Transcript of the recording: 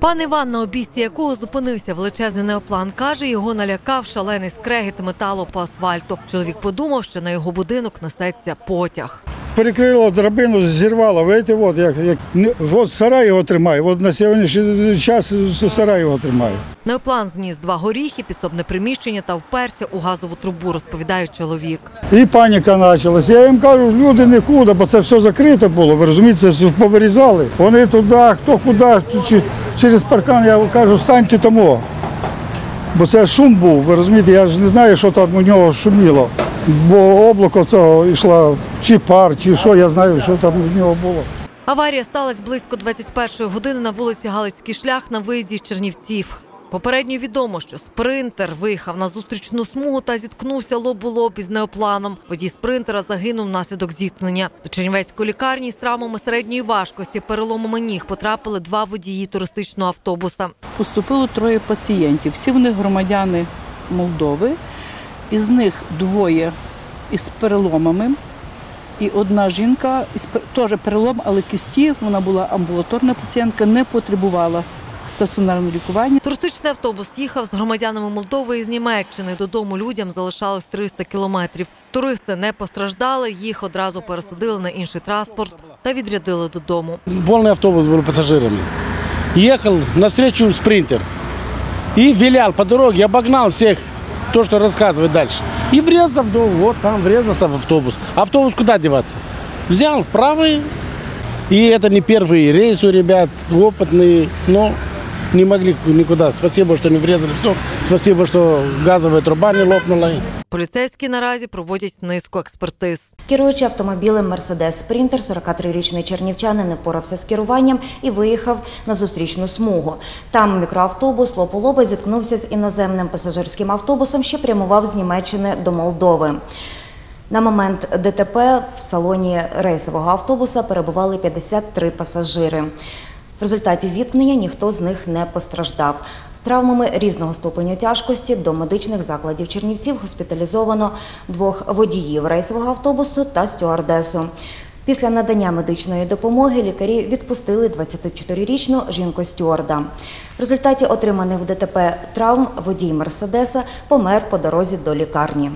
Пан Іван, на обійсті якого зупинився величезний неоплан, каже, його налякав шалений скрегіт металу по асфальту. Чоловік подумав, що на його будинок несеться потяг. Перекрило драбину, зірвало. Видите, от як, як от сарай його тримає. От на сьогоднішній час сарай його тримає. Неоплан зніс два горіхи, підсобне приміщення та вперся у газову трубу, розповідає чоловік. І паніка почалась. Я їм кажу, люди нікуди, бо це все закрите було. Ви розумієте, це все повирізали. Вони туди, хто куди, чи- через паркан, я кажу, станьте тому. Бо це шум був, ви розумієте, я ж не знаю, що там у нього шуміло. Бо облако цього йшло, чи пар, чи що, я знаю, що там у нього було. Аварія сталася близько 21-ї години на вулиці Галицький шлях на виїзді з Чернівців. Попередньо відомо, що спринтер виїхав на зустрічну смугу та зіткнувся лоб у лоб із неопланом. Водій спринтера загинув внаслідок зіткнення. До Чернівецької лікарні з травмами середньої важкості, переломами ніг потрапили два водії туристичного автобуса. Поступило троє пацієнтів. Всі вони громадяни Молдови. Із них двоє із переломами. І одна жінка із теж перелом, але кисті, вона була амбулаторна пацієнтка, не потребувала стаціонарного лікування. Туристичний автобус їхав з громадянами Молдови із Німеччини. Додому людям залишалось 300 кілометрів. Туристи не постраждали, їх одразу пересадили на інший транспорт та відрядили додому. Полный автобус был пассажирами. Ехал навстречу спринтер. И вилял по дороге, обогнал всех, то, что рассказывает дальше. И врезался в дом, вот там врезался в автобус. Автобус куда деваться? Взял вправо. И это не первый рейс у ребят, опытные, но не могли никуда. Спасибо, что не врезали в дом. Спасибо, что газовая труба не лопнула. Поліцейські наразі проводять низку експертиз. Керуючи автомобілем Мерседес Спринтер, 43-річний чернівчанин не впорався з керуванням і виїхав на зустрічну смугу. Там мікроавтобус лоб у зіткнувся з іноземним пасажирським автобусом, що прямував з Німеччини до Молдови. На момент ДТП в салоні рейсового автобуса перебували 53 пасажири. В результаті зіткнення ніхто з них не постраждав. З травмами різного ступеню тяжкості до медичних закладів Чернівців госпіталізовано двох водіїв рейсового автобусу та стюардесу. Після надання медичної допомоги лікарі відпустили 24-річну жінку-стюарда. В результаті отриманих в ДТП травм водій Мерседеса помер по дорозі до лікарні.